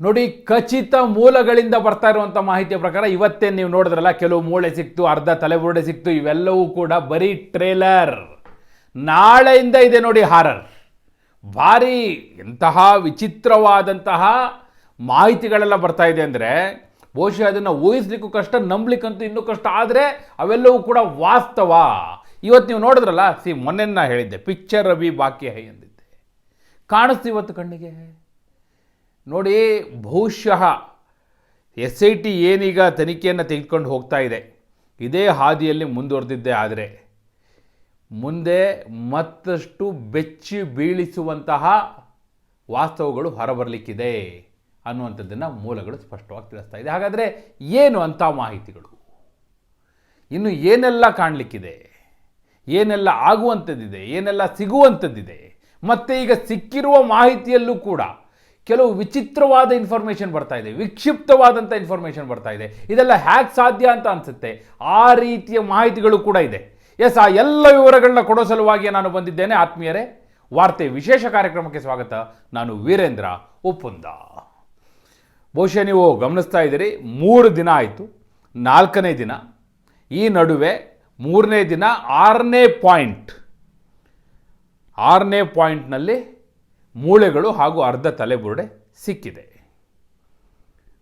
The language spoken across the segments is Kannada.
ನೋಡಿ, ಖಚಿತ ಮೂಲಗಳಿಂದ ಬರ್ತಾ ಇರುವಂಥ ಮಾಹಿತಿಯ ಪ್ರಕಾರ ಇವತ್ತೇ ನೀವು ನೋಡಿದ್ರಲ್ಲ, ಕೆಲವು ಮೂಳೆ ಸಿಕ್ತು, ಅರ್ಧ ತಲೆಬುರುಡೆ ಸಿಕ್ತು, ಇವೆಲ್ಲವೂ ಕೂಡ ಬರೀ ಟ್ರೇಲರ್. ನಾಳೆಯಿಂದ ಇದೆ ನೋಡಿ ಹಾರರ್. ಭಾರಿ ಎಂತಹ ವಿಚಿತ್ರವಾದಂತಹ ಮಾಹಿತಿಗಳೆಲ್ಲ ಬರ್ತಾ ಇದೆ ಅಂದರೆ, ಬಹುಶಃ ಅದನ್ನು ಊಹಿಸ್ಲಿಕ್ಕೂ ಕಷ್ಟ, ನಂಬಲಿಕ್ಕಂತೂ ಇನ್ನೂ ಕಷ್ಟ, ಆದರೆ ಅವೆಲ್ಲವೂ ಕೂಡ ವಾಸ್ತವ. ಇವತ್ತು ನೀವು ನೋಡಿದ್ರಲ್ಲ, ಸಿ ಮೊನ್ನೆ ಹೇಳಿದ್ದೆ, ಪಿಕ್ಚರ್ ರವಿ ಬಾಕಿ ಹೈ ಅಂದಿದ್ದೆ. ಕಾಣಿಸ್ತು ಇವತ್ತು ಕಣ್ಣಿಗೆ? ನೋಡಿ ಬಹುಶಃ ಎಸ್ ಐ ಟಿ ಏನೀಗ ತನಿಖೆಯನ್ನು ತೆಗೆದುಕೊಂಡು ಹೋಗ್ತಾ ಇದೆ. ಇದೇ ಹಾದಿಯಲ್ಲಿ ಮುಂದುವರೆದಿದ್ದೆ ಆದರೆ, ಮುಂದೆ ಮತ್ತಷ್ಟು ಬೆಚ್ಚಿ ಬೀಳಿಸುವಂತಹ ವಾಸ್ತವಗಳು ಹೊರಬರಲಿಕ್ಕಿದೆ ಅನ್ನುವಂಥದ್ದನ್ನು ಮೂಲಗಳು ಸ್ಪಷ್ಟವಾಗಿ ತಿಳಿಸ್ತಾ ಇದೆ. ಹಾಗಾದರೆ ಏನು ಅಂಥ ಮಾಹಿತಿಗಳು? ಇನ್ನು ಏನೆಲ್ಲ ಕಾಣಲಿಕ್ಕಿದೆ? ಏನೆಲ್ಲ ಆಗುವಂಥದ್ದಿದೆ? ಏನೆಲ್ಲ ಸಿಗುವಂಥದ್ದಿದೆ? ಮತ್ತು ಈಗ ಸಿಕ್ಕಿರುವ ಮಾಹಿತಿಯಲ್ಲೂ ಕೂಡ ಕೆಲವು ವಿಚಿತ್ರವಾದ ಇನ್ಫಾರ್ಮೇಷನ್ ಬರ್ತಾ ಇದೆ ವಿಕ್ಷಿಪ್ತವಾದಂಥ ಇನ್ಫಾರ್ಮೇಷನ್ ಬರ್ತಾ ಇದೆ. ಇದೆಲ್ಲ ಹ್ಯಾಕ್ ಸಾಧ್ಯ ಅಂತ ಅನಿಸುತ್ತೆ. ಆ ರೀತಿಯ ಮಾಹಿತಿಗಳು ಕೂಡ ಇದೆ. ಎಸ್, ಆ ಎಲ್ಲ ವಿವರಗಳನ್ನ ಕೊಡೋ ಸಲುವಾಗಿ ನಾನು ಬಂದಿದ್ದೇನೆ. ಆತ್ಮೀಯರೇ, ವಾರ್ತೆ ವಿಶೇಷ ಕಾರ್ಯಕ್ರಮಕ್ಕೆ ಸ್ವಾಗತ. ನಾನು ವೀರೇಂದ್ರ ಉಪ್ಪುಂದ ಬಹುಶಃ ನೀವು ಗಮನಿಸ್ತಾ ಇದ್ದೀರಿ, ಮೂರು ದಿನ ಆಯಿತು. ನಾಲ್ಕನೇ ದಿನ. ಈ ನಡುವೆ ಮೂರನೇ ದಿನ ಆರನೇ ಪಾಯಿಂಟ್ ಆರನೇ ಪಾಯಿಂಟ್ನಲ್ಲಿ ಮೂಳೆಗಳು ಹಾಗೂ ಅರ್ಧ ತಲೆಬುರುಡೆ ಸಿಕ್ಕಿದೆ.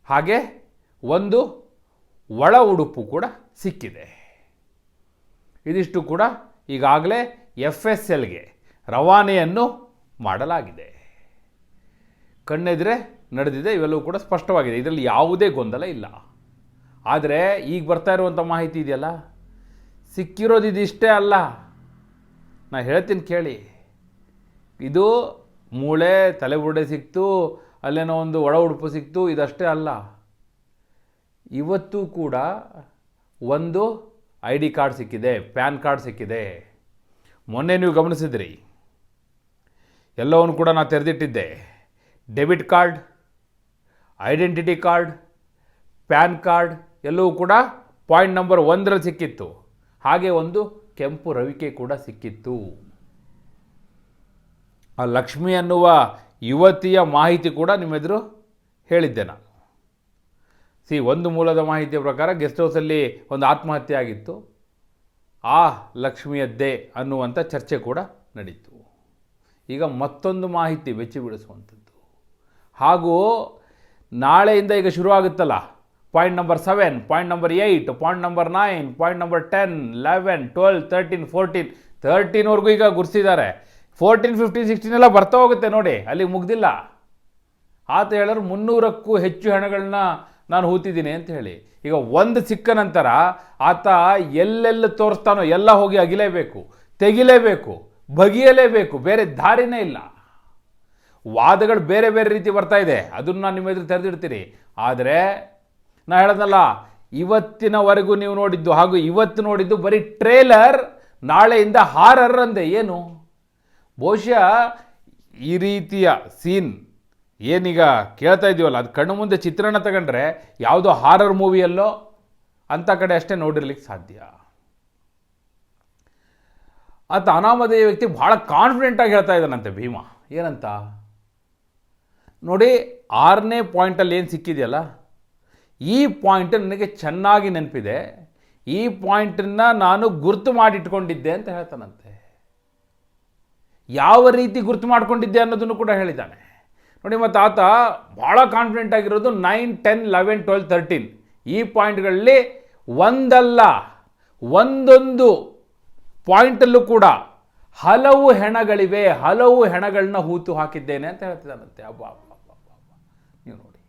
ಹಾಗೆ ಒಂದು ಒಳ ಉಡುಪು ಕೂಡ ಸಿಕ್ಕಿದೆ. ಇದಿಷ್ಟು ಕೂಡ ಈಗಾಗಲೇ ಎಫ್ ಎಸ್ ಎಲ್ಗೆ ರವಾನೆಯನ್ನು ಮಾಡಲಾಗಿದೆ. ಕಣ್ಣೆದ್ರೆ ನಡೆದಿದೆ, ಇವೆಲ್ಲವೂ ಕೂಡ ಸ್ಪಷ್ಟವಾಗಿದೆ. ಇದರಲ್ಲಿ ಯಾವುದೇ ಗೊಂದಲ ಇಲ್ಲ. ಆದರೆ ಈಗ ಬರ್ತಾ ಇರುವಂಥ ಮಾಹಿತಿ ಇದೆಯಲ್ಲ? ಸಿಕ್ಕಿರೋದು ಇದಿಷ್ಟೇ ಅಲ್ಲ. ನಾನು ಹೇಳ್ತೀನಿ ಕೇಳಿ. ಇದು ಮೂಳೆ ತಲೆಬುರುಡೆ ಸಿಕ್ತು, ಅಲ್ಲೇನೋ ಒಂದು ಒಳ ಉಡುಪು ಸಿಕ್ತು, ಇದಷ್ಟೇ ಅಲ್ಲ. ಇವತ್ತು ಕೂಡ ಒಂದು ಐ ಡಿ ಕಾರ್ಡ್ ಸಿಕ್ಕಿದೆ, ಪ್ಯಾನ್ ಕಾರ್ಡ್ ಸಿಕ್ಕಿದೆ. ಮೊನ್ನೆ ನೀವು ಗಮನಿಸಿದ್ರಿ. ಎಲ್ಲವನ್ನು ಕೂಡ ನಾನು ತೆರೆದಿಟ್ಟಿದ್ದೆ. Debit card, identity card, PAN card, ಎಲ್ಲವೂ ಕೂಡ ಪಾಯಿಂಟ್ ನಂಬರ್ ಒಂದರಲ್ಲಿ ಸಿಕ್ಕಿತ್ತು. ಹಾಗೆ ಒಂದು ಕೆಂಪು ರವಿಕೆ ಕೂಡ ಸಿಕ್ಕಿತ್ತು. ಆ ಲಕ್ಷ್ಮಿ ಅನ್ನುವ ಯುವತಿಯ ಮಾಹಿತಿ ಕೂಡ ನಿಮ್ಮೆದುರು ಹೇಳಿದ್ದೆ ನಾನು ಸಿ, ಒಂದು ಮೂಲದ ಮಾಹಿತಿಯ ಪ್ರಕಾರ ಗೆಸ್ಟ್ ಹೌಸಲ್ಲಿ ಒಂದು ಆತ್ಮಹತ್ಯೆ ಆಗಿತ್ತು. ಆ ಲಕ್ಷ್ಮಿಯದ್ದೇ ಅನ್ನುವಂಥ ಚರ್ಚೆ ಕೂಡ ನಡೀತು. ಈಗ ಮತ್ತೊಂದು ಮಾಹಿತಿ ಬೆಚ್ಚಿ ಬಿಡಿಸುವಂಥದ್ದು ಹಾಗೂ ನಾಳೆಯಿಂದ ಈಗ ಶುರುವಾಗುತ್ತಲ್ಲ? Point number seven, point number eight, point number nine, point number ten, eleven, twelve thirteen fourteen ತರ್ಟೀನ್ವರೆಗೂ ಈಗ ಗುರ್ಸಿದ್ದಾರೆ. ಫೋರ್ಟೀನ್, ಫಿಫ್ಟೀನ್, ಸಿಕ್ಸ್ಟೀನ್ ಎಲ್ಲ ಬರ್ತಾ ಹೋಗುತ್ತೆ ನೋಡಿ, ಅಲ್ಲಿ ಮುಗ್ದಿಲ್ಲ. ಆತ ಹೇಳಿದ್ರು ಮುನ್ನೂರಕ್ಕೂ ಹೆಚ್ಚು ಹೆಣಗಳನ್ನ ನಾನು ಹೂತಿದ್ದೀನಿ ಅಂತ ಹೇಳಿ. ಈಗ ಒಂದು ಸಿಕ್ಕ ನಂತರ ಆತ ಎಲ್ಲೆಲ್ಲ ತೋರಿಸ್ತಾನೋ ಎಲ್ಲ ಹೋಗಿ ಅಗಿಲೇಬೇಕು, ತೆಗಿಲೇಬೇಕು, ಬಗೆಯಲೇಬೇಕು, ಬೇರೆ ದಾರಿನೇ ಇಲ್ಲ. ವಾದಗಳು ಬೇರೆ ಬೇರೆ ರೀತಿ ಬರ್ತಾ ಇದೆ, ಅದನ್ನು ನಾನು ನಿಮ್ಮ ಎದುರು ತೆರೆದಿಡ್ತೀನಿ. ಆದರೆ ನಾ ಹೇಳೋದಲ್ಲ, ಇವತ್ತಿನವರೆಗೂ ನೀವು ನೋಡಿದ್ದು ಹಾಗೂ ಇವತ್ತು ನೋಡಿದ್ದು ಬರೀ ಟ್ರೇಲರ್ ನಾಳೆಯಿಂದ ಹಾರರ್ ಅಂದೆ, ಏನು? ಬಹುಶಃ ಈ ರೀತಿಯ ಸೀನ್ ಏನೀಗ ಕೇಳ್ತಾ ಇದೀವಲ್ಲ, ಅದು ಕಣ್ಣು ಮುಂದೆ ಚಿತ್ರಣ ತಗೊಂಡ್ರೆ ಯಾವುದೋ ಹಾರರ್ ಮೂವಿಯಲ್ಲೋ ಅಂಥ ಕಡೆ ಅಷ್ಟೇ ನೋಡಿರ್ಲಿಕ್ಕೆ ಸಾಧ್ಯ. ಆತ ಅನಾಮಧೇಯ ವ್ಯಕ್ತಿ ಭಾಳ ಕಾನ್ಫಿಡೆಂಟಾಗಿ ಹೇಳ್ತಾ ಇದ್ದಾನಂತೆ ಭೀಮ. ಏನಂತ? ನೋಡಿ, ಆರನೇ ಪಾಯಿಂಟಲ್ಲಿ ಏನು ಸಿಕ್ಕಿದೆಯಲ್ಲ, ಈ ಪಾಯಿಂಟ್ ನನಗೆ ಚೆನ್ನಾಗಿ ನೆನಪಿದೆ, ಈ ಪಾಯಿಂಟನ್ನು ನಾನು ಗುರ್ತು ಮಾಡಿಟ್ಕೊಂಡಿದ್ದೆ ಅಂತ ಹೇಳ್ತಾನಂತೆ. ಯಾವ ರೀತಿ ಗುರುತು ಮಾಡ್ಕೊಂಡಿದ್ದೆ ಅನ್ನೋದನ್ನು ಕೂಡ ಹೇಳಿದ್ದಾನೆ. ನೋಡಿ, ಮತ್ತು ಆತ ಭಾಳ ಕಾನ್ಫಿಡೆಂಟ್ ಆಗಿರೋದು nine ten eleven twelve thirteen ಈ ಪಾಯಿಂಟ್ಗಳಲ್ಲಿ ಒಂದಲ್ಲ, ಒಂದೊಂದು ಪಾಯಿಂಟಲ್ಲೂ ಕೂಡ ಹಲವು ಹೆಣಗಳಿವೆ, ಹಲವು ಹೆಣಗಳನ್ನ ಹೂತು ಹಾಕಿದ್ದೇನೆ ಅಂತ ಹೇಳ್ತಿದ್ದಾನಂತೆ. ಅಬ್ಬ ಅಬ್ಬ, ಅಬ್ಬಾ. ನೀವು ನೋಡಿ.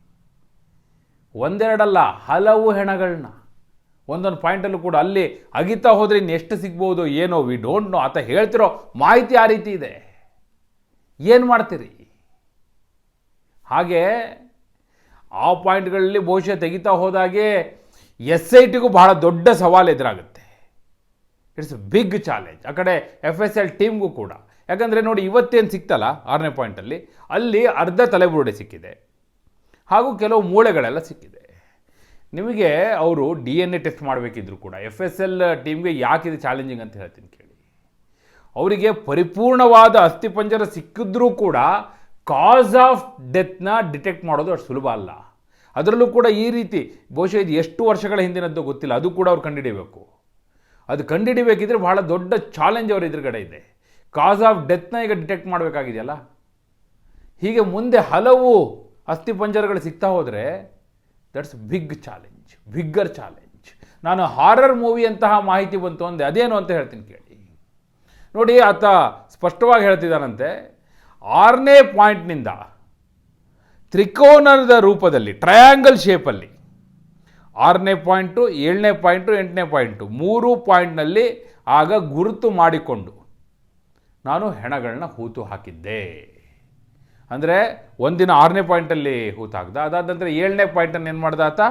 ಒಂದೆರಡಲ್ಲ, ಹಲವು ಹೆಣಗಳನ್ನ. ಒಂದೊಂದು ಪಾಯಿಂಟಲ್ಲೂ ಕೂಡ ಅಲ್ಲಿ ಅಗಿತಾ ಹೋದರೆ ಇನ್ನು ಎಷ್ಟು ಸಿಗ್ಬೋದು, ಏನೋ ವಿ ಡೋಂಟ್ ನೋ ಆತ ಹೇಳ್ತಿರೋ ಮಾಹಿತಿ ಆ ರೀತಿ ಇದೆ. ಏನು ಮಾಡ್ತೀರಿ? ಹಾಗೆ ಆ ಪಾಯಿಂಟ್ಗಳಲ್ಲಿ ಬಹುಶಃ ತೆಗಿತಾ ಹೋದಾಗೆ ಎಸ್ ಐ ಟಿಗೂ ಬಹಳ ದೊಡ್ಡ ಸವಾಲು ಎದುರಾಗುತ್ತೆ. ಇಟ್ಸ್ ಬಿಗ್ ಚಾಲೆಂಜ್ ಆ ಕಡೆ ಎಫ್ ಎಸ್ ಎಲ್ ಟೀಮ್ಗೂ ಕೂಡ. ಯಾಕಂದರೆ ನೋಡಿ, ಇವತ್ತೇನು ಸಿಕ್ತಲ್ಲ ಆರನೇ ಪಾಯಿಂಟಲ್ಲಿ ಅಲ್ಲಿ ಅರ್ಧ ತಲೆಬುರುಡೆ ಸಿಕ್ಕಿದೆ. ಹಾಗೂ ಕೆಲವು ಮೂಳೆಗಳೆಲ್ಲ ಸಿಕ್ಕಿದೆ. ನಿಮಗೆ ಅವರು ಡಿ ಎನ್ ಎ ಟೆಸ್ಟ್ ಮಾಡಬೇಕಿದ್ರು ಕೂಡ. ಎಫ್ ಎಸ್ ಎಲ್ ಟೀಮ್ಗೆ ಯಾಕಿದೆ ಚಾಲೆಂಜಿಂಗ್ ಅಂತ ಹೇಳ್ತೀನಿ ಕೇಳಿ. ಅವರಿಗೆ ಪರಿಪೂರ್ಣವಾದ ಅಸ್ಥಿಪಂಜರ ಸಿಕ್ಕಿದ್ರೂ ಕೂಡ ಕಾಸ್ ಆಫ್ ಡೆತ್ನ ಡಿಟೆಕ್ಟ್ ಮಾಡೋದು ಅಷ್ಟು ಸುಲಭ ಅಲ್ಲ. ಅದರಲ್ಲೂ ಕೂಡ ಈ ರೀತಿ ಬಹುಶಃ ಇದು ಎಷ್ಟು ವರ್ಷಗಳ ಹಿಂದಿನದ್ದು ಗೊತ್ತಿಲ್ಲ. ಅದು ಕೂಡ ಅವ್ರು ಕಂಡುಹಿಡಿಯಬೇಕು ಅದು ಕಂಡುಹಿಡಿಬೇಕಿದ್ರೆ ಬಹಳ ದೊಡ್ಡ ಚಾಲೆಂಜ್ ಅವ್ರ ಎದುರುಗಡೆ ಇದೆ. ಕಾಸ್ ಆಫ್ ಡೆತ್ನ ಈಗ ಡಿಟೆಕ್ಟ್ ಮಾಡಬೇಕಾಗಿದೆಯಲ್ಲ? ಹೀಗೆ ಮುಂದೆ ಹಲವು ಅಸ್ಥಿಪಂಜರಗಳು ಸಿಗ್ತಾ ಹೋದರೆ that's big challenge bigger challenge ನಾನು ಹಾರರ್ ಮೂವಿ ಅಂತಹ ಮಾಹಿತಿ ಬಂತು ಅಂದೆ ಅದೇನು ಅಂತ ಹೇಳ್ತೀನಿ ಕೇಳಿ. ನೋಡಿ ಆತ ಸ್ಪಷ್ಟವಾಗಿ ಹೇಳ್ತಿದ್ದಾನಂತೆ, ಆರನೇ ಪಾಯಿಂಟ್ನಿಂದ ತ್ರಿಕೋನದ ರೂಪದಲ್ಲಿ ಟ್ರಯಾಂಗಲ್ ಶೇಪಲ್ಲಿ ಆರನೇ ಪಾಯಿಂಟು ಏಳನೇ ಪಾಯಿಂಟು ಎಂಟನೇ ಪಾಯಿಂಟು ಮೂರು ಪಾಯಿಂಟ್ನಲ್ಲಿ ಆಗ ಗುರುತು ಮಾಡಿಕೊಂಡು ನಾನು ಹೆಣಗಳನ್ನ ಹೂತು ಹಾಕಿದ್ದೆ. ಅಂದರೆ ಒಂದಿನ ಆರನೇ ಪಾಯಿಂಟಲ್ಲಿ ಹೂತಾಗ್ದ. ಅದಾದ ನಂತರ ಏಳನೇ ಪಾಯಿಂಟನ್ನು ಏನು ಮಾಡ್ದ ಆತ?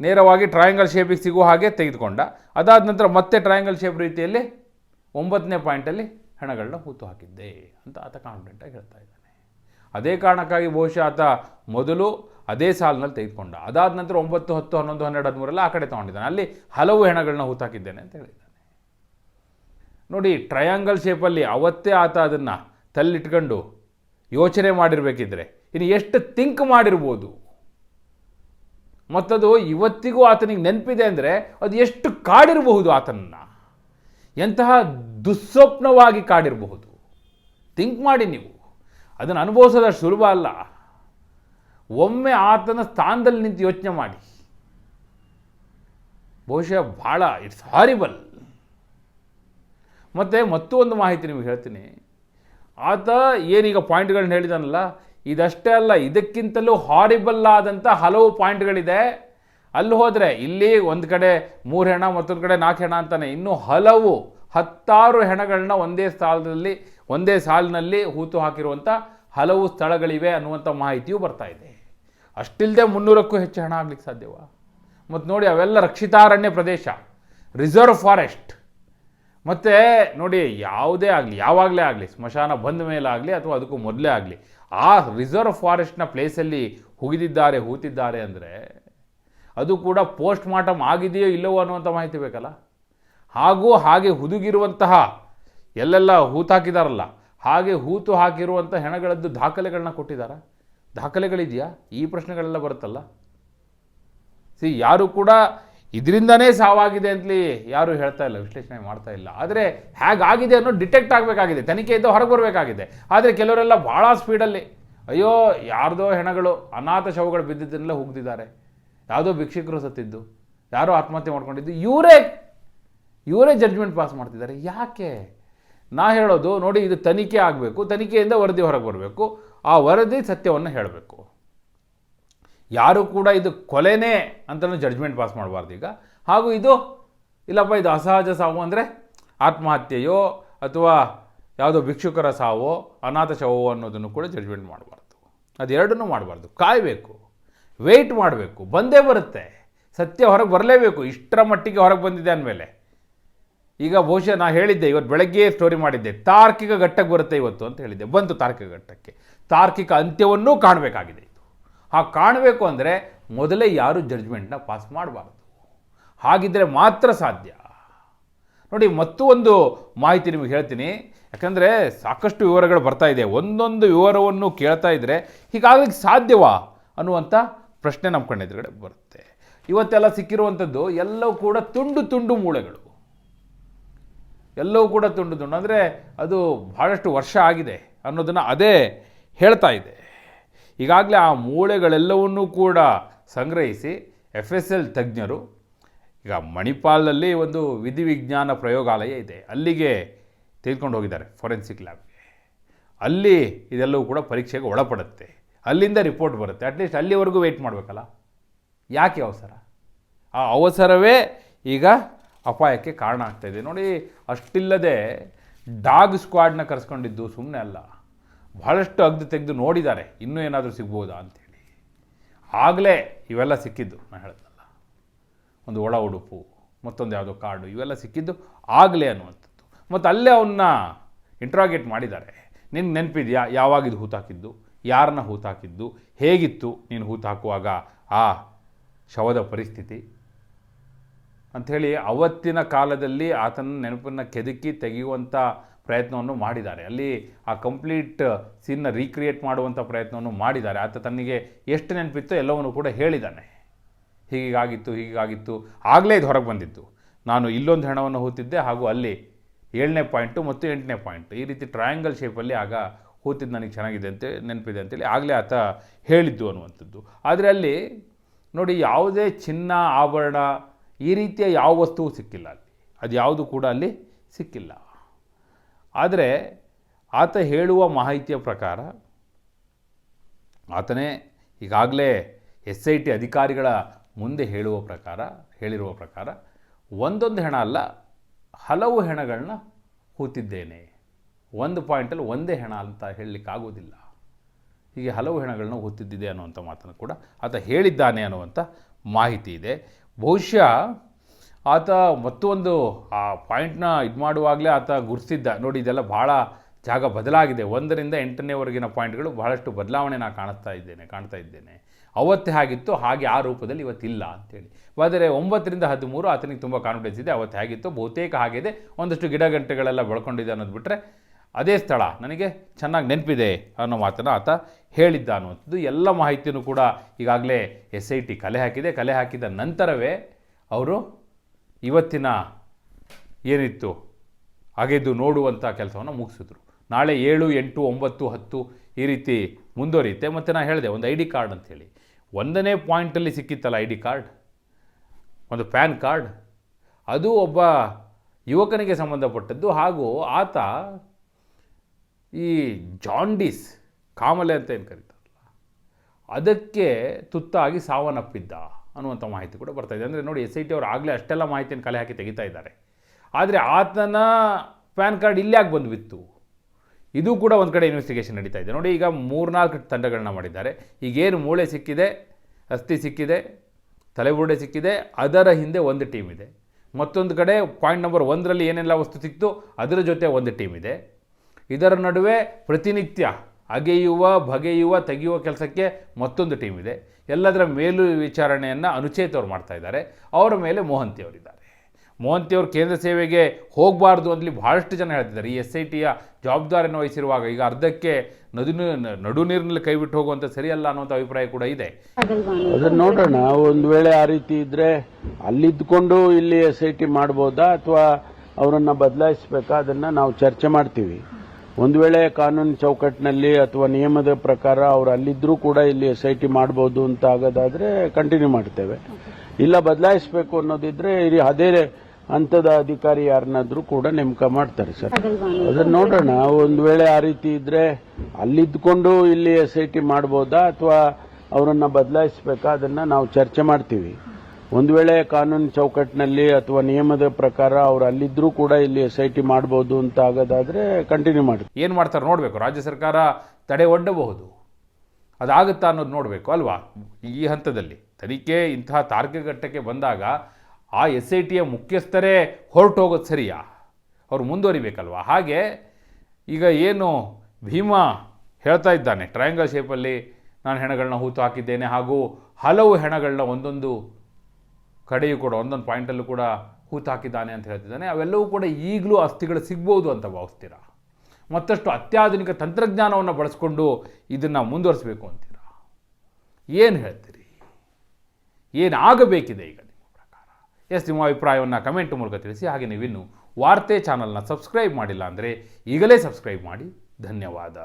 ನೇರವಾಗಿ ಟ್ರಯಾಂಗಲ್ ಶೇಪಿಗೆ ಸಿಗುವ ಹಾಗೆ ತೆಗೆದುಕೊಂಡ. ಅದಾದ ನಂತರ ಮತ್ತೆ ಟ್ರಯಾಂಗಲ್ ಶೇಪ್ ರೀತಿಯಲ್ಲಿ ಒಂಬತ್ತನೇ ಪಾಯಿಂಟಲ್ಲಿ ಹೆಣಗಳನ್ನ ಹೂತು ಹಾಕಿದ್ದೆ ಅಂತ ಆತ ಕಾನ್ಫಿಡೆಂಟಾಗಿ ಹೇಳ್ತಾ ಇದ್ದಾನೆ. ಅದೇ ಕಾರಣಕ್ಕಾಗಿ ಬಹುಶಃ ಆತ ಮೊದಲು ಅದೇ ಸಾಲಿನಲ್ಲಿ ತೆಗೆದುಕೊಂಡ. ಅದಾದ ನಂತರ ಒಂಬತ್ತು, ಹತ್ತು, ಹನ್ನೊಂದು, ಹನ್ನೆರಡು, ಹದಿಮೂರೆಲ್ಲ ಆ ಕಡೆ ತೊಗೊಂಡಿದ್ದಾನೆ. ಅಲ್ಲಿ ಹಲವು ಹೆಣಗಳನ್ನ ಹೂತಾಕಿದ್ದೇನೆ ಅಂತ ಹೇಳಿದ್ದಾನೆ. ನೋಡಿ ಟ್ರಯಾಂಗಲ್ ಶೇಪಲ್ಲಿ ಅವತ್ತೇ ಆತ ಅದನ್ನು ತಲ್ಲಿಟ್ಕೊಂಡು ಯೋಚನೆ ಮಾಡಿರಬೇಕಿದ್ರೆ. ಇನ್ನು ಎಷ್ಟು ಥಿಂಕ್ ಮಾಡಿರ್ಬೋದು. ಮತ್ತದು ಇವತ್ತಿಗೂ ಆತನಿಗೆ ನೆನಪಿದೆ ಅಂದರೆ ಅದು ಎಷ್ಟು ಕಾಡಿರಬಹುದು ಆತನನ್ನು. ಎಂತಹ ದುಸ್ವಪ್ನವಾಗಿ ಕಾಡಿರಬಹುದು. ಥಿಂಕ್ ಮಾಡಿ ನೀವು. ಅದನ್ನು ಅನುಭವಿಸೋದಷ್ಟು ಸುಲಭ ಅಲ್ಲ. ಒಮ್ಮೆ ಆತನ ಸ್ಥಾನದಲ್ಲಿ ನಿಂತು ಯೋಚನೆ ಮಾಡಿ. ಬಹುಶಃ ಭಾಳ ಇಟ್ಸ್ ಹಾರಿಬಲ್ ಮತ್ತು ಮತ್ತೂ ಒಂದು ಮಾಹಿತಿ ನಿಮಗೆ ಹೇಳ್ತೀನಿ. ಆತ ಏನೀಗ ಪಾಯಿಂಟ್ಗಳನ್ನ ಹೇಳಿದಾನಲ್ಲ, ಇದಷ್ಟೇ ಅಲ್ಲ, ಇದಕ್ಕಿಂತಲೂ ಹಾರಿಬಲ್ ಆದಂಥ ಹಲವು ಪಾಯಿಂಟ್ಗಳಿದೆ. ಅಲ್ಲಿ ಹೋದರೆ, ಇಲ್ಲಿ ಒಂದು ಕಡೆ ಮೂರು ಹೆಣ, ಮತ್ತೊಂದು ಕಡೆ ನಾಲ್ಕು ಹೆಣ ಅಂತಾನೆ. ಇನ್ನೂ ಹಲವು, ಹತ್ತಾರು ಹೆಣಗಳನ್ನ ಒಂದೇ ಸ್ಥಳದಲ್ಲಿ ಒಂದೇ ಸಾಲಿನಲ್ಲಿ ಹೂತು ಹಾಕಿರುವಂಥ ಹಲವು ಸ್ಥಳಗಳಿವೆ ಅನ್ನುವಂಥ ಮಾಹಿತಿಯೂ ಬರ್ತಾ ಇದೆ. ಅಷ್ಟಿಲ್ಲದೆ ಮುನ್ನೂರಕ್ಕೂ ಹೆಚ್ಚು ಹೆಣ ಆಗ್ಲಿಕ್ಕೆ ಸಾಧ್ಯವ? ಮತ್ತು ನೋಡಿ, ಅವೆಲ್ಲ ರಕ್ಷಿತಾರಣ್ಯ ಪ್ರದೇಶ, ರಿಸರ್ವ್ ಫಾರೆಸ್ಟ್. ಮತ್ತು ನೋಡಿ ಯಾವುದೇ ಆಗಲಿ, ಯಾವಾಗಲೇ ಆಗಲಿ, ಸ್ಮಶಾನ ಬಂದ ಮೇಲೆ ಆಗಲಿ ಅಥವಾ ಅದಕ್ಕೂ ಮೊದಲೇ ಆಗಲಿ, ಆ ರಿಸರ್ವ್ ಫಾರೆಸ್ಟ್ನ ಪ್ಲೇಸಲ್ಲಿ ಹುಗಿದಿದ್ದಾರೆ, ಹೂತಿದ್ದಾರೆ ಅಂದರೆ ಅದು ಕೂಡ ಪೋಸ್ಟ್ ಮಾರ್ಟಮ್ ಆಗಿದೆಯೋ ಇಲ್ಲವೋ ಅನ್ನುವಂಥ ಮಾಹಿತಿ ಬೇಕಲ್ಲ? ಹಾಗೂ ಹಾಗೆ ಹುದುಗಿರುವಂತಹ ಎಲ್ಲೆಲ್ಲ ಹೂತಾಕಿದಾರಲ್ಲ, ಹಾಗೆ ಹೂತು ಹಾಕಿರುವಂಥ ಹೆಣಗಳದ್ದು ದಾಖಲೆಗಳನ್ನ ಕೊಟ್ಟಿದ್ದಾರೆ ದಾಖಲೆಗಳಿದೆಯಾ? ಈ ಪ್ರಶ್ನೆಗಳೆಲ್ಲ ಬರುತ್ತಲ್ಲ? ಸಿ ಯಾರು ಕೂಡ ಇದರಿಂದನೇ ಸಾವಾಗಿದೆ ಅಂತಲಿ ಯಾರು ಹೇಳ್ತಾ ಇಲ್ಲ, ವಿಶ್ಲೇಷಣೆ ಮಾಡ್ತಾ ಇಲ್ಲ. ಆದರೆ ಹೇಗಾಗಿದೆ ಅನ್ನೋ ಡಿಟೆಕ್ಟ್ ಆಗಬೇಕಾಗಿದೆ ತನಿಖೆಯಿಂದ ಹೊರಗೆ ಬರಬೇಕಾಗಿದೆ. ಆದರೆ ಕೆಲವರೆಲ್ಲ ಭಾಳ ಸ್ಪೀಡಲ್ಲಿ, ಅಯ್ಯೋ, ಯಾರ್ದೋ ಹೆಣಗಳು ಅನಾಥ ಶವಗಳು ಬಿದ್ದಿದ್ದನ್ನೆಲ್ಲ ಹುಗ್ದಿದ್ದಾರೆ ಯಾವುದೋ ಭಿಕ್ಷಕರು ಸತ್ತಿದ್ದು, ಯಾರೋ ಆತ್ಮಹತ್ಯೆ ಮಾಡ್ಕೊಂಡಿದ್ದು, ಇವರೇ ಇವರೇ ಜಡ್ಜ್ಮೆಂಟ್ ಪಾಸ್ ಮಾಡ್ತಿದ್ದಾರೆ. ಯಾಕೆ? ನಾ ಹೇಳೋದು, ನೋಡಿ, ಇದು ತನಿಖೆ ಆಗಬೇಕು, ತನಿಖೆಯಿಂದ ವರದಿ ಹೊರಗೆ ಬರಬೇಕು, ಆ ವರದಿ ಸತ್ಯವನ್ನು ಹೇಳಬೇಕು. ಯಾರು ಕೂಡ ಇದು ಕೊಲೆನೇ ಅಂತಲೂ ಜಡ್ಜ್ಮೆಂಟ್ ಪಾಸ್ ಮಾಡಬಾರ್ದು ಈಗ. ಹಾಗೂ ಇದು, ಇಲ್ಲಪ್ಪ, ಇದು ಅಸಹಜ ಸಾವು ಅಂದರೆ ಆತ್ಮಹತ್ಯೆಯೋ ಅಥವಾ ಯಾವುದೋ ಭಿಕ್ಷುಕರ ಸಾವೋ ಅನಾಥ ಶವೋ ಅನ್ನೋದನ್ನು ಕೂಡ ಜಡ್ಜ್ಮೆಂಟ್ ಮಾಡಬಾರ್ದು. ಅದೆರಡನ್ನೂ ಮಾಡಬಾರ್ದು. ಕಾಯಬೇಕು ವೆಯ್ಟ್ ಮಾಡಬೇಕು, ಬಂದೇ ಬರುತ್ತೆ. ಸತ್ಯ ಹೊರಗೆ ಬರಲೇಬೇಕು. ಇಷ್ಟರ ಮಟ್ಟಿಗೆ ಹೊರಗೆ ಬಂದಿದೆ ಅಂದಮೇಲೆ. ಈಗ ಬಹುಶಃ ನಾನು ಹೇಳಿದ್ದೆ, ಇವತ್ತು ಬೆಳಗ್ಗೆ ಸ್ಟೋರಿ ಮಾಡಿದ್ದೆ. ತಾರ್ಕಿಕ ಘಟ್ಟಕ್ಕೆ ಬರುತ್ತೆ ಇವತ್ತು ಅಂತ ಹೇಳಿದ್ದೆ. ಬಂತು ತಾರ್ಕಿಕ ಘಟ್ಟಕ್ಕೆ. ತಾರ್ಕಿಕ ಅಂತ್ಯವನ್ನೂ ಕಾಣಬೇಕಾಗಿದೆ. ಆ ಕಾಣಬೇಕು ಅಂದರೆ ಮೊದಲೇ ಯಾರು ಜಡ್ಜ್ಮೆಂಟ್ನ ಪಾಸ್ ಮಾಡಬಾರ್ದು. ಹಾಗಿದ್ದರೆ ಮಾತ್ರ ಸಾಧ್ಯ. ನೋಡಿ, ಮತ್ತೂ ಒಂದು ಮಾಹಿತಿ ನಿಮಗೆ ಹೇಳ್ತೀನಿ. ಯಾಕಂದರೆ ಸಾಕಷ್ಟು ವಿವರಗಳು ಬರ್ತಾ ಇದೆ. ಒಂದೊಂದು ವಿವರವನ್ನು ಕೇಳ್ತಾ ಇದ್ದರೆ ಹೀಗಾಗಲಿಕ್ಕೆ ಸಾಧ್ಯವಾ ಅನ್ನುವಂಥ ಪ್ರಶ್ನೆ ನಮ್ಮ ಕಣ್ಣೆದುರುಗಡೆ ಬರುತ್ತೆ. ಇವತ್ತೆಲ್ಲ ಸಿಕ್ಕಿರುವಂಥದ್ದು ಎಲ್ಲವೂ ಕೂಡ ತುಂಡು ತುಂಡು ಮೂಳೆಗಳು. ಎಲ್ಲವೂ ಕೂಡ ತುಂಡು ತುಂಡು. ಅಂದರೆ ಅದು ಬಹಳಷ್ಟು ವರ್ಷ ಆಗಿದೆ ಅನ್ನೋದನ್ನು ಅದೇ ಹೇಳ್ತಾ ಇದೆ. ಈಗಾಗಲೇ ಆ ಮೂಳೆಗಳೆಲ್ಲವನ್ನೂ ಕೂಡ ಸಂಗ್ರಹಿಸಿ ಎಫ್ ಎಸ್ ಎಲ್ ತಜ್ಞರು, ಈಗ ಮಣಿಪಾಲಲ್ಲಿ ಒಂದು ವಿಧಿವಿಜ್ಞಾನ ಪ್ರಯೋಗಾಲಯ ಇದೆ. ಅಲ್ಲಿಗೆ ತೆಗೆದುಕೊಂಡು ಹೋಗಿದ್ದಾರೆ ಫೊರೆನ್ಸಿಕ್ ಲ್ಯಾಬ್ಗೆ ಅಲ್ಲಿ ಇದೆಲ್ಲವೂ ಕೂಡ ಪರೀಕ್ಷೆಗೆ ಒಳಪಡುತ್ತೆ. ಅಲ್ಲಿಂದ ರಿಪೋರ್ಟ್ ಬರುತ್ತೆ. ಅಟ್ಲೀಸ್ಟ್ ಅಲ್ಲಿವರೆಗೂ ವೆಯ್ಟ್ ಮಾಡಬೇಕಲ್ಲ. ಯಾಕೆ ಅವಸರ? ಆ ಅವಸರವೇ ಈಗ ಅಪಾಯಕ್ಕೆ ಕಾರಣ ಆಗ್ತಾಯಿದೆ ನೋಡಿ, ಅಷ್ಟಿಲ್ಲದೆ ಡಾಗ್ ಸ್ಕ್ವಾಡ್ನ ಕರೆಸ್ಕೊಂಡಿದ್ದು ಸುಮ್ಮನೆ ಅಲ್ಲ. ಬಹಳಷ್ಟು ಅಗ್ದು ತೆಗೆದು ನೋಡಿದ್ದಾರೆ. ಇನ್ನೂ ಏನಾದರೂ ಸಿಗ್ಬೋದಾ ಅಂಥೇಳಿ ಆಗಲೇ ಇವೆಲ್ಲ ಸಿಕ್ಕಿದ್ದು, ನಾನು ಹೇಳ್ದಲ್ಲ. ಒಂದು ಒಳ ಉಡುಪು, ಮತ್ತೊಂದು ಯಾವುದೋ ಕಾರ್ಡು ಇವೆಲ್ಲ ಸಿಕ್ಕಿದ್ದು ಆಗಲೇ ಅನ್ನುವಂಥದ್ದು. ಮತ್ತು ಅಲ್ಲೇ ಅವನ್ನ ಇಂಟ್ರಾಗೇಟ್ ಮಾಡಿದ್ದಾರೆ. ನಿನ್ನ ನೆನಪಿದೆಯಾ? ಯಾವಾಗ ಇದು ಹೂತಾಕಿದ್ದು ಯಾರನ್ನ ಹೂತಾಕಿದ್ದು ಹೇಗಿತ್ತು ನೀನು ಹೂತಾಕುವಾಗ ಆ ಶವದ ಪರಿಸ್ಥಿತಿ? ಅಂಥೇಳಿ ಅವತ್ತಿನ ಕಾಲದಲ್ಲಿ ಆತನ ನೆನಪನ್ನು ಕೆದಕಿ ತೆಗೆಯುವಂಥ ಪ್ರಯತ್ನವನ್ನು ಮಾಡಿದ್ದಾರೆ. ಅಲ್ಲಿ ಆ ಕಂಪ್ಲೀಟ್ ಸೀನ್ನ ರೀಕ್ರಿಯೇಟ್ ಮಾಡುವಂಥ ಪ್ರಯತ್ನವನ್ನು ಮಾಡಿದ್ದಾರೆ. ಆತ ತನಗೆ ಎಷ್ಟು ನೆನಪಿತ್ತೋ ಎಲ್ಲವನ್ನು ಕೂಡ ಹೇಳಿದ್ದಾನೆ. ಹೀಗಾಗಿತ್ತು ಹೀಗಾಗಿತ್ತು, ಆಗಲೇ ಇದು ಹೊರಗೆ ಬಂದಿತ್ತು. ನಾನು ಇಲ್ಲೊಂದು ಹೆಣವನ್ನು ಹೂತಿದ್ದೆ ಹಾಗೂ ಅಲ್ಲಿ ಏಳನೇ ಪಾಯಿಂಟು ಮತ್ತು ಎಂಟನೇ ಪಾಯಿಂಟ್ ಈ ರೀತಿ ಟ್ರಯಾಂಗಲ್ ಶೇಪಲ್ಲಿ ಆಗ ಹೂತಿದ್ದು ನನಗೆ ಚೆನ್ನಾಗಿದೆ ಅಂತ ನೆನಪಿದೆ ಅಂತೇಳಿ ಆಗಲೇ ಆತ ಹೇಳಿದ್ದು ಅನ್ನುವಂಥದ್ದು. ಆದರೆ ಅಲ್ಲಿ ನೋಡಿ ಯಾವುದೇ ಚಿನ್ನ, ಆಭರಣ ಈ ರೀತಿಯ ಯಾವ ವಸ್ತುವು ಸಿಕ್ಕಿಲ್ಲ ಅಲ್ಲಿ. ಅದು ಯಾವುದು ಕೂಡ ಅಲ್ಲಿ ಸಿಕ್ಕಿಲ್ಲ. ಆದರೆ ಆತ ಹೇಳುವ ಮಾಹಿತಿಯ ಪ್ರಕಾರ ಆತನೇ ಈಗಾಗಲೇ ಎಸ್ ಐ ಟಿ ಅಧಿಕಾರಿಗಳ ಮುಂದೆ ಹೇಳುವ ಪ್ರಕಾರ, ಹೇಳಿರುವ ಪ್ರಕಾರ ಒಂದೊಂದು ಹೆಣ ಅಲ್ಲ, ಹಲವು ಹೆಣಗಳನ್ನ ಹೂತಿದ್ದೇನೆ. ಒಂದು ಪಾಯಿಂಟಲ್ಲಿ ಒಂದೇ ಹೆಣ ಅಂತ ಹೇಳಲಿಕ್ಕಾಗೋದಿಲ್ಲ ಹೀಗೆ ಹಲವು ಹೆಣಗಳನ್ನ ಹೂತಿದ್ದಿದೆ ಅನ್ನುವಂಥ ಮಾತನ್ನು ಕೂಡ ಆತ ಹೇಳಿದ್ದಾನೆ ಅನ್ನುವಂಥ ಮಾಹಿತಿ ಇದೆ. ಬಹುಶಃ ಆತ ಮತ್ತೊಂದು ಆ ಪಾಯಿಂಟ್ನ ಇದು ಮಾಡುವಾಗಲೇ ಆತ ಗುರುತಿಸಿದ್ದ ನೋಡಿ, ಇದೆಲ್ಲ ಭಾಳ ಜಾಗ ಬದಲಾಗಿದೆ. ಒಂದರಿಂದ ಎಂಟನೇವರೆಗಿನ ಪಾಯಿಂಟ್ಗಳು ಬಹಳಷ್ಟು ಬದಲಾವಣೆ ನಾನು ಕಾಣಿಸ್ತಾ ಇದ್ದೇನೆ, ಕಾಣ್ತಾ ಇದ್ದೇನೆ. ಅವತ್ತೇ ಆಗಿತ್ತು, ಹಾಗೆ ಆ ರೂಪದಲ್ಲಿ ಇವತ್ತಿಲ್ಲ ಅಂತೇಳಿ. ಆದರೆ ಒಂಬತ್ತರಿಂದ ಹದಿಮೂರು ಆತನಿಗೆ ತುಂಬ ಕಾನ್ಫಿಡೆನ್ಸ್ ಇದೆ, ಅವತ್ತು ಹೇಗಿತ್ತು ಬಹುತೇಕ ಹಾಗಿದೆ ಒಂದಷ್ಟು ಗಿಡ ಗಂಟೆಗಳೆಲ್ಲ ಬೆಳ್ಕೊಂಡಿದೆ ಅನ್ನೋದು ಬಿಟ್ಟರೆ ಅದೇ ಸ್ಥಳ. ನನಗೆ ಚೆನ್ನಾಗಿ ನೆನಪಿದೆ ಅನ್ನೋ ಮಾತನ್ನು ಆತ ಹೇಳಿದ್ದ ಅನ್ನುವಂಥದ್ದು ಎಲ್ಲ ಮಾಹಿತಿಯೂ ಕೂಡ ಈಗಾಗಲೇ ಎಸ್ ಐ ಟಿ ಕಲೆ ಹಾಕಿದೆ. ಕಲೆ ಹಾಕಿದ ನಂತರವೇ ಅವರು ಇವತ್ತಿನ ಏನಿತ್ತು? ಅಗೆದು ನೋಡುವಂಥ ಕೆಲಸವನ್ನು ಮುಗಿಸಿದ್ರು. ನಾಳೆ ಏಳು, ಎಂಟು, ಒಂಬತ್ತು, ಹತ್ತು ಈ ರೀತಿ ಮುಂದುವರಿಯುತ್ತೆ. ಮತ್ತು ನಾನು ಹೇಳಿದೆ, ಒಂದು ಐ ಡಿ ಕಾರ್ಡ್ ಅಂಥೇಳಿ. ಒಂದನೇ ಪಾಯಿಂಟಲ್ಲಿ ಸಿಕ್ಕಿತ್ತಲ್ಲ ಐ ಡಿ ಕಾರ್ಡ್? ಒಂದು ಪ್ಯಾನ್ ಕಾರ್ಡ್? ಅದು ಒಬ್ಬ ಯುವಕನಿಗೆ ಸಂಬಂಧಪಟ್ಟದ್ದು. ಹಾಗೂ ಆತ ಈ ಜಾಂಡೀಸ್, ಕಾಮಲೆ ಅಂತ ಏನು ಕರೀತಾರಲ್ಲ, ಅದಕ್ಕೆ ತುತ್ತಾಗಿ ಸಾವನ್ನಪ್ಪಿದ್ದ. ಅನ್ನುವಂಥ ಮಾಹಿತಿ ಕೂಡ ಬರ್ತಾ ಇದೆ. ಅಂದರೆ ನೋಡಿ ಎಸ್ ಐ ಟಿ ಅವರು ಆಗಲೇ ಅಷ್ಟೆಲ್ಲ ಮಾಹಿತಿಯನ್ನು ಕಲೆ ಹಾಕಿ ತೆಗಿತಾ ಇದ್ದಾರೆ. ಆದರೆ ಆತನ ಪ್ಯಾನ್ ಕಾರ್ಡ್ ಇಲ್ಲಾಗಿ ಬಂದು ಬಿತ್ತು ಇದು ಕೂಡ ಒಂದು ಕಡೆ ಇನ್ವೆಸ್ಟಿಗೇಷನ್ ನಡೀತಾ ಇದೆ. ನೋಡಿ, ಈಗ ಮೂರ್ನಾಲ್ಕು ತಂಡಗಳನ್ನ ಮಾಡಿದ್ದಾರೆ. ಈಗೇನು ಮೂಳೆ ಸಿಕ್ಕಿದೆ, ಅಸ್ಥಿ ಸಿಕ್ಕಿದೆ, ತಲೆಬುರುಡೆ ಸಿಕ್ಕಿದೆ, ಅದರ ಹಿಂದೆ ಒಂದು ಟೀಮ್ ಇದೆ. ಮತ್ತೊಂದು ಕಡೆ ಪಾಯಿಂಟ್ ನಂಬರ್ ಒಂದರಲ್ಲಿ ಏನೆಲ್ಲ ವಸ್ತು ಸಿಕ್ತು, ಅದರ ಜೊತೆ ಒಂದು ಟೀಮ್ ಇದೆ. ಇದರ ನಡುವೆ ಪ್ರತಿನಿತ್ಯ ಅಗೆಯುವ, ಬಗೆಯುವ, ತೆಗೆಯುವ ಕೆಲಸಕ್ಕೆ ಮತ್ತೊಂದು ಟೀಮ್ ಇದೆ. ಎಲ್ಲದರ ಮೇಲು ವಿಚಾರಣೆಯನ್ನು ಅನುಚೇತ್ ಅವರು ಮಾಡ್ತಾ ಇದ್ದಾರೆ. ಅವರ ಮೇಲೆ ಮೋಹಂತಿ ಅವರಿದ್ದಾರೆ. ಮೋಹಂತಿ ಅವರು ಕೇಂದ್ರ ಸೇವೆಗೆ ಹೋಗಬಾರ್ದು ಅಂತಲಿ ಭಾಳಷ್ಟು ಜನ ಹೇಳ್ತಿದ್ದಾರೆ. ಈ ಎಸ್ ಐ ಟಿಯ ಜವಾಬ್ದಾರಿಯನ್ನು ವಹಿಸಿರುವಾಗ ಈಗ ಅರ್ಧಕ್ಕೆ ನದಿ ನಡು ನೀರಿನಲ್ಲಿ ಕೈ ಬಿಟ್ಟು ಹೋಗುವಂಥ ಸರಿಯಲ್ಲ ಅನ್ನೋಂಥ ಅಭಿಪ್ರಾಯ ಕೂಡ ಇದೆ. ಅದನ್ನ ನೋಡೋಣ. ಒಂದು ವೇಳೆ ಆ ರೀತಿ ಇದ್ದರೆ ಅಲ್ಲಿದ್ದುಕೊಂಡು ಇಲ್ಲಿ ಎಸ್ ಐ ಟಿ ಮಾಡ್ಬೋದಾ ಅಥವಾ ಅವರನ್ನು ಬದಲಾಯಿಸಬೇಕಾ? ಅದನ್ನ ನಾವು ಚರ್ಚೆ ಮಾಡ್ತೀವಿ. ಒಂದು ವೇಳೆ ಕಾನೂನು ಚೌಕಟ್ಟಿನಲ್ಲಿ ಅಥವಾ ನಿಯಮದ ಪ್ರಕಾರ ಅವರು ಅಲ್ಲಿದ್ರೂ ಕೂಡ ಇಲ್ಲಿ ಎಸ್ ಐ ಟಿ ಮಾಡಬಹುದು ಅಂತ ಆಗೋದಾದರೆ ಕಂಟಿನ್ಯೂ ಮಾಡ್ತೇವೆ. ಇಲ್ಲ, ಬದಲಾಯಿಸಬೇಕು ಅನ್ನೋದಿದ್ರೆ ಅದೇ ಹಂತದ ಅಧಿಕಾರಿ ಯಾರನ್ನಾದ್ರೂ ಕೂಡ ನೇಮಕ ಮಾಡ್ತಾರೆ ಸರ್. ಅದನ್ನ ನೋಡೋಣ. ಒಂದು ವೇಳೆ ಆ ರೀತಿ ಇದ್ರೆ ಅಲ್ಲಿದ್ಕೊಂಡು ಇಲ್ಲಿ ಎಸ್ ಐ ಟಿ ಮಾಡ್ಬೋದಾ ಅಥವಾ ಅವರನ್ನ ಬದಲಾಯಿಸಬೇಕಾ? ಅದನ್ನ ನಾವು ಚರ್ಚೆ ಮಾಡ್ತೀವಿ. ಒಂದು ವೇಳೆ ಕಾನೂನು ಚೌಕಟ್ಟಿನಲ್ಲಿ ಅಥವಾ ನಿಯಮದ ಪ್ರಕಾರ ಅವ್ರು ಅಲ್ಲಿದ್ರೂ ಕೂಡ ಇಲ್ಲಿ ಎಸ್ ಐ ಟಿ ಮಾಡ್ಬೋದು ಅಂತ ಆಗೋದಾದ್ರೆ ಕಂಟಿನ್ಯೂ ಮಾಡಿ. ಏನು ಮಾಡ್ತಾರೆ ನೋಡಬೇಕು. ರಾಜ್ಯ ಸರ್ಕಾರ ತಡೆ ಒಡ್ಡಬಹುದು. ಅದಾಗುತ್ತಾ ಅನ್ನೋದು ನೋಡಬೇಕು ಅಲ್ವಾ? ಈ ಹಂತದಲ್ಲಿ. ತನಿಖೆ ಇಂತಹ ತಾರ್ಕಿಕ ಘಟ್ಟಕ್ಕೆ ಬಂದಾಗ ಆ ಎಸ್ ಐ ಟಿಯ ಮುಖ್ಯಸ್ಥರೇ ಹೊರಟು ಹೋಗೋದು ಸರಿಯಾ? ಅವ್ರು ಮುಂದುವರಿಬೇಕಲ್ವಾ? ಹಾಗೆ ಈಗ ಏನು ಭೀಮಾ ಹೇಳ್ತಾ ಇದ್ದಾನೆ ಟ್ರಯಾಂಗಲ್ ಶೇಪಲ್ಲಿ ನಾನು ಹೆಣಗಳನ್ನ ಹೂತು ಹಾಕಿದ್ದೇನೆ ಹಾಗೂ ಹಲವು ಹೆಣಗಳನ್ನ ಒಂದೊಂದು ಕಡೆಯೂ ಕೂಡ, ಒಂದೊಂದು ಪಾಯಿಂಟಲ್ಲೂ ಕೂಡ ಹೂತು ಹಾಕಿದ್ದಾನೆ ಅಂತ ಹೇಳ್ತಿದ್ದಾನೆ. ಅವೆಲ್ಲವೂ ಕೂಡ ಈಗಲೂ ಅಸ್ಥಿಗಳು ಸಿಗ್ಬೋದು ಅಂತ ಭಾವಿಸ್ತೀರಾ? ಮತ್ತಷ್ಟು ಅತ್ಯಾಧುನಿಕ ತಂತ್ರಜ್ಞಾನವನ್ನು ಬಳಸ್ಕೊಂಡು ಇದನ್ನು ಮುಂದುವರಿಸಬೇಕು ಅಂತೀರಾ? ಏನು ಹೇಳ್ತೀರಿ? ಏನಾಗಬೇಕಿದೆ ಈಗ ನಿಮ್ಮ ಪ್ರಕಾರ? ಎಸ್, ನಿಮ್ಮ ಅಭಿಪ್ರಾಯವನ್ನು ಕಮೆಂಟ್ ಮೂಲಕ ತಿಳಿಸಿ. ಹಾಗೆ ನೀವಿನ್ನು ವಾರ್ತೆ ಚಾನಲ್ನ ಸಬ್ಸ್ಕ್ರೈಬ್ ಮಾಡಿಲ್ಲ ಅಂದರೆ ಈಗಲೇ ಸಬ್ಸ್ಕ್ರೈಬ್ ಮಾಡಿ. ಧನ್ಯವಾದ.